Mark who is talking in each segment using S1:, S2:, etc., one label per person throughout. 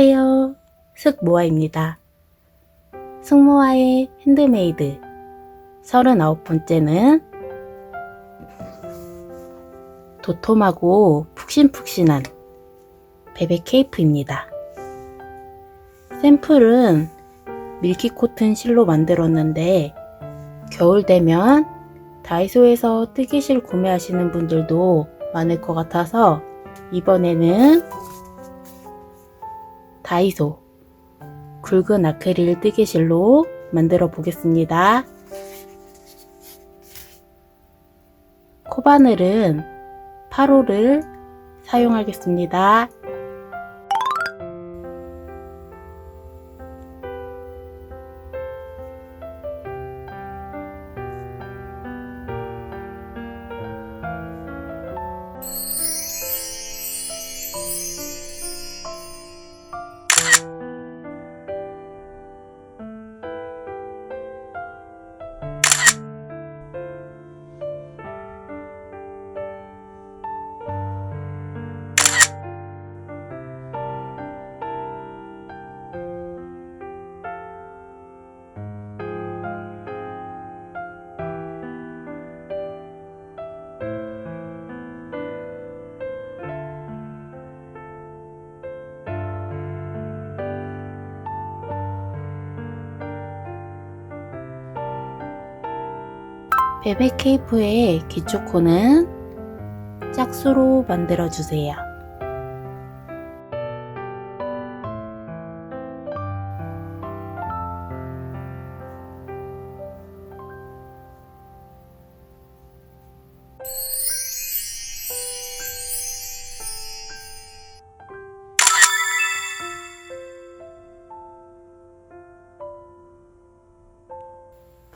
S1: 안녕하세요. 숙모아입니다. 숙모아의 핸드메이드 39번째는 도톰하고 푹신푹신한 베베 케이프입니다. 샘플은 밀키 코튼 실로 만들었는데 겨울 되면 다이소에서 뜨개실 구매하시는 분들도 많을 것 같아서 이번에는 다이소 굵은 아크릴 뜨개실로 만들어 보겠습니다. 코바늘은 8호를 사용하겠습니다. 베베 케이프의 기초코는 짝수로 만들어 주세요.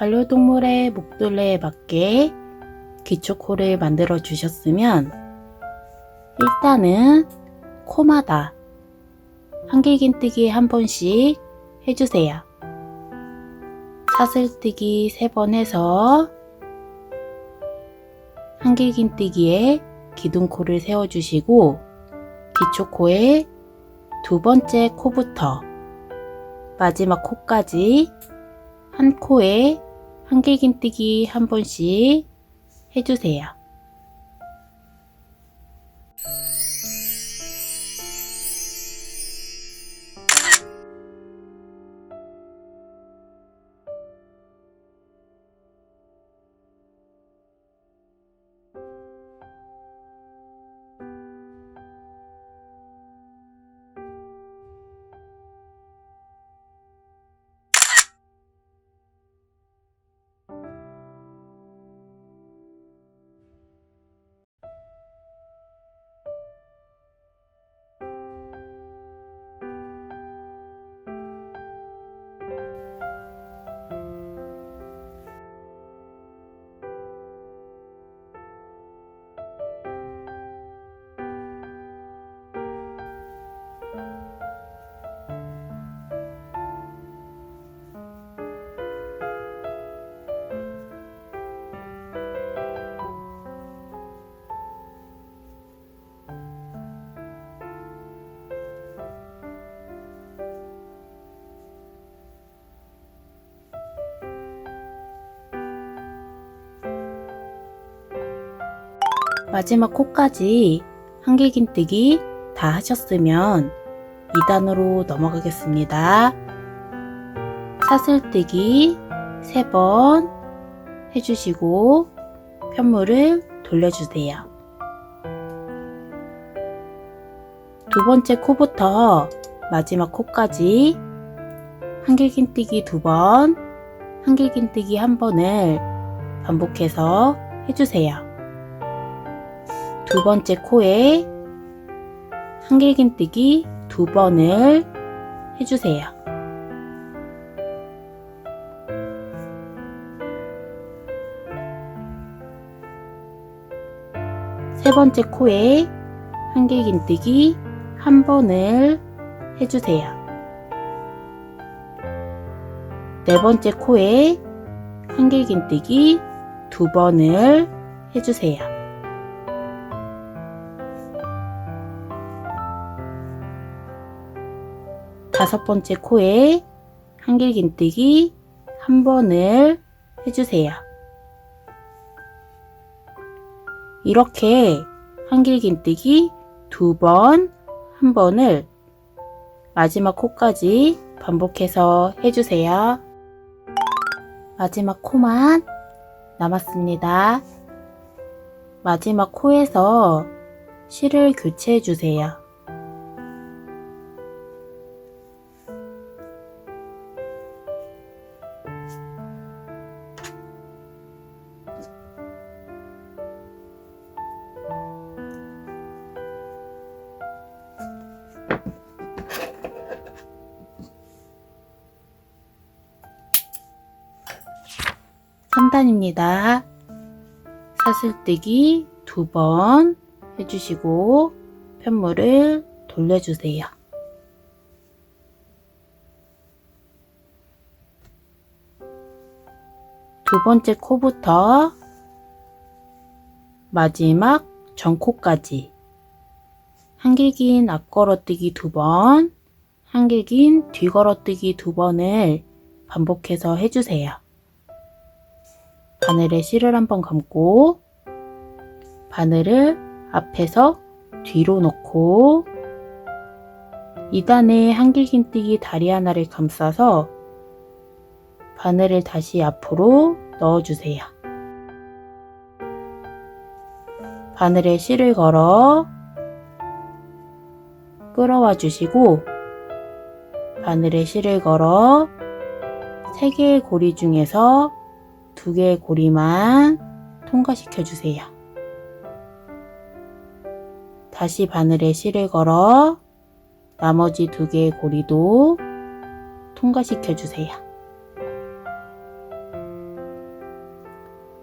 S1: 반려동물의 목둘레에 맞게 기초코를 만들어 주셨으면 일단은 코마다 한길긴뜨기 한 번씩 해주세요. 사슬뜨기 세번 해서 한길긴뜨기에 기둥코를 세워주시고 기초코의 두 번째 코부터 마지막 코까지 한 코에 한길긴뜨기 한 번씩 해주세요. 마지막 코까지 한길긴뜨기 다 하셨으면 2단으로 넘어가겠습니다. 사슬뜨기 3번 해주시고 편물을 돌려주세요. 두 번째 코부터 마지막 코까지 한길긴뜨기 2번, 한길긴뜨기 1번을 반복해서 해주세요. 두 번째 코에 한길긴뜨기 두 번을 해주세요. 세 번째 코에 한길긴뜨기 한 번을 해주세요. 네 번째 코에 한길긴뜨기 두 번을 해주세요. 다섯 번째 코에 한길긴뜨기 한 번을 해주세요. 이렇게 한길긴뜨기 두 번, 한 번을 마지막 코까지 반복해서 해주세요. 마지막 코만 남았습니다. 마지막 코에서 실을 교체해 주세요. 삼단입니다 사슬뜨기 두 번 해주시고 편물을 돌려주세요. 두 번째 코부터 마지막 전코까지 한길긴 앞걸어뜨기 두 번, 한길긴 뒤걸어뜨기 두 번을 반복해서 해주세요. 바늘에 실을 한번 감고 바늘을 앞에서 뒤로 놓고 2단에 한길긴뜨기 다리 하나를 감싸서 바늘을 다시 앞으로 넣어주세요. 바늘에 실을 걸어 끌어와 주시고 바늘에 실을 걸어 3개의 고리 중에서 2개의 고리만 통과시켜 주세요. 다시 바늘에 실을 걸어 나머지 2개의 고리도 통과시켜 주세요.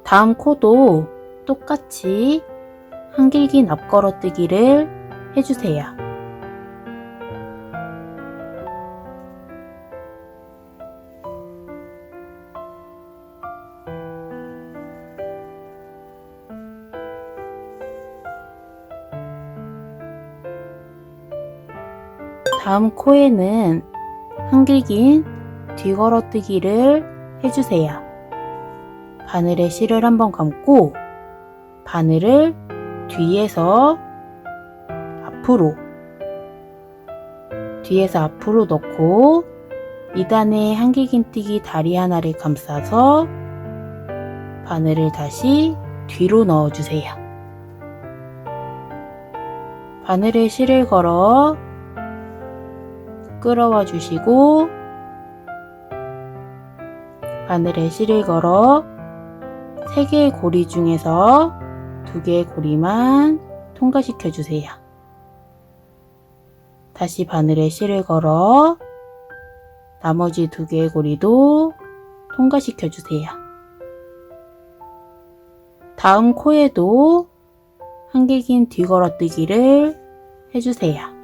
S1: 다음 코도 똑같이 한길긴 앞걸어뜨기를 해주세요. 다음 코에는 한길긴 뒤걸어뜨기를 해주세요. 바늘에 실을 한번 감고 바늘을 뒤에서 앞으로 뒤에서 앞으로 넣고 2단에 한길긴뜨기 다리 하나를 감싸서 바늘을 다시 뒤로 넣어주세요. 바늘에 실을 걸어 끌어와 주시고 바늘에 실을 걸어 3개의 고리 중에서 2개의 고리만 통과시켜 주세요. 다시 바늘에 실을 걸어 나머지 2개의 고리도 통과시켜 주세요. 다음 코에도 한길긴 뒤걸어뜨기를 해주세요.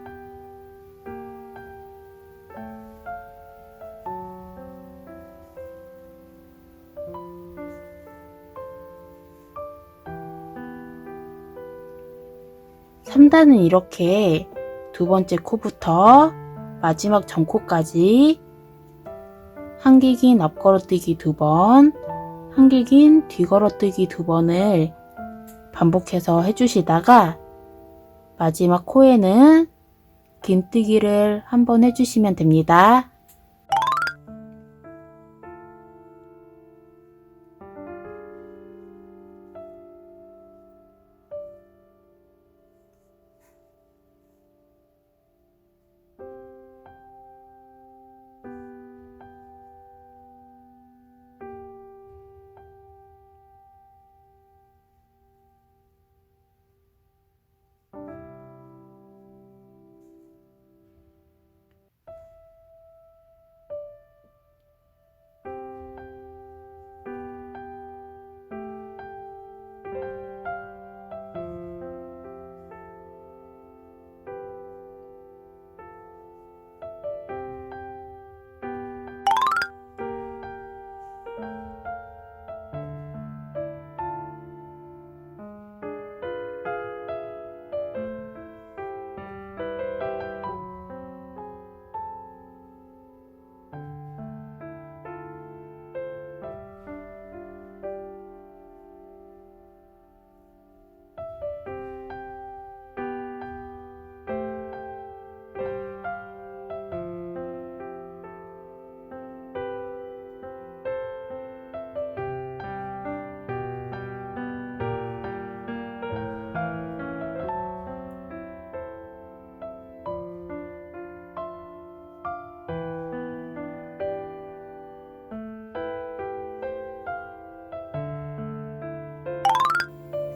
S1: 삼단은 이렇게 두 번째 코부터 마지막 전코까지 한길 긴 앞걸어뜨기 두 번, 한길 긴 뒤걸어뜨기 두 번을 반복해서 해주시다가 마지막 코에는 긴뜨기를 한번 해주시면 됩니다.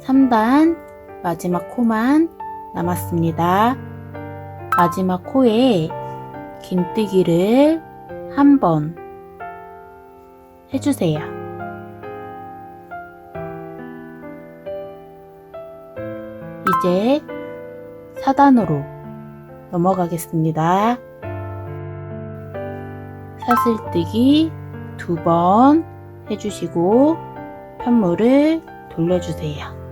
S1: 3단 마지막 코만 남았습니다. 마지막 코에 긴뜨기를 한 번 해주세요. 이제 4단으로 넘어가겠습니다. 사슬뜨기 두 번 해주시고 편물을 돌려주세요.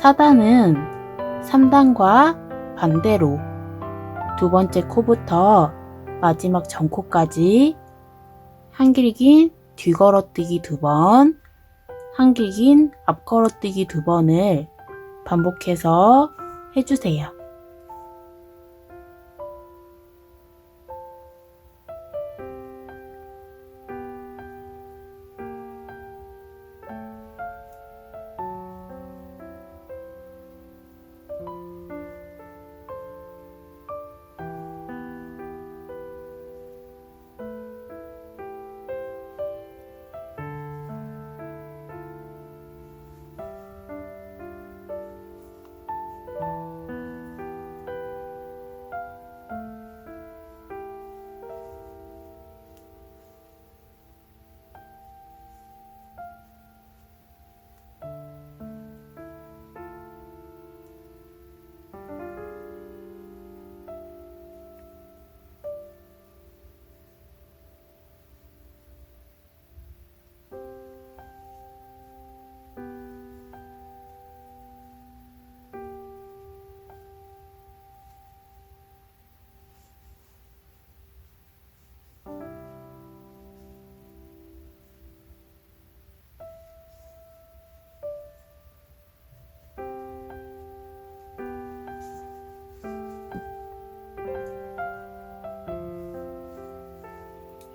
S1: 사단은 3단과 반대로 두 번째 코부터 마지막 전코까지 한길 긴 뒤걸어뜨기 두 번, 한길 긴 앞걸어뜨기 두 번을 반복해서 해주세요.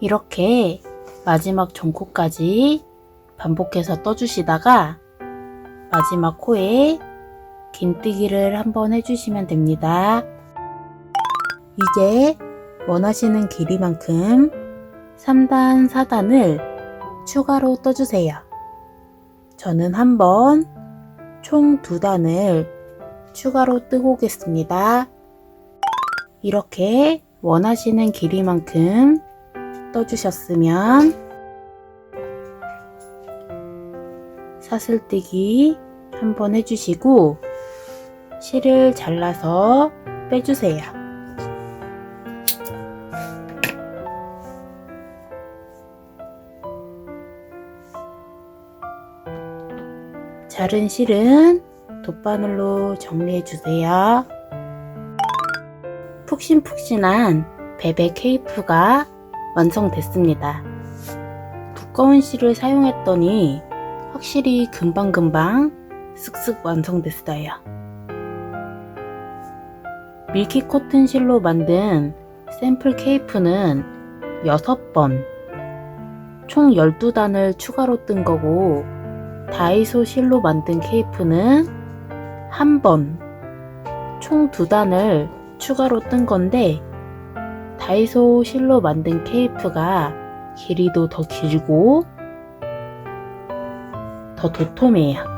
S1: 이렇게 마지막 전코까지 반복해서 떠주시다가 마지막 코에 긴뜨기를 한번 해주시면 됩니다. 이제 원하시는 길이만큼 3단, 4단을 추가로 떠주세요. 저는 한번 총 2단을 추가로 뜨고 오겠습니다. 이렇게 원하시는 길이만큼 떠주셨으면 사슬뜨기 한번 해주시고 실을 잘라서 빼주세요. 자른 실은 돗바늘로 정리해 주세요. 푹신푹신한 베베 케이프가 완성됐습니다. 두꺼운 실을 사용했더니 확실히 금방금방 쓱쓱 완성됐어요. 밀키 코튼 실로 만든 샘플 케이프는 6번, 총 12단을 추가로 뜬 거고, 다이소 실로 만든 케이프는 한 번, 총 2단을 추가로 뜬 건데, 다이소 실로 만든 케이프가 길이도 더 길고 더 도톰해요.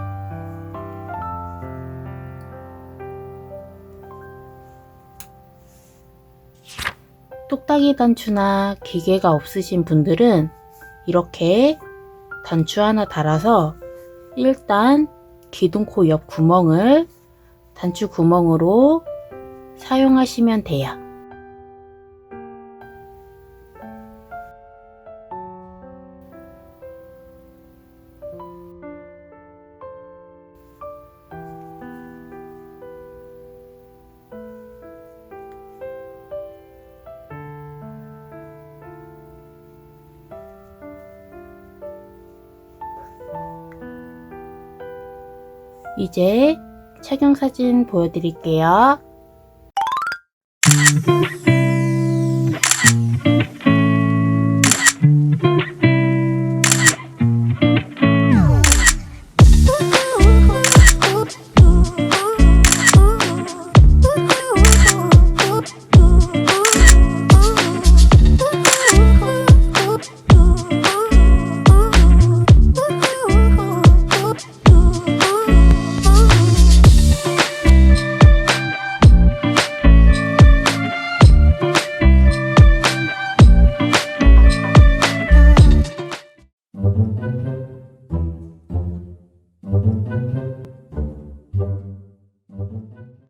S1: 똑딱이 단추나 기계가 없으신 분들은 이렇게 단추 하나 달아서 일단 기둥코 옆 구멍을 단추 구멍으로 사용하시면 돼요. 이제 착용 사진 보여드릴게요.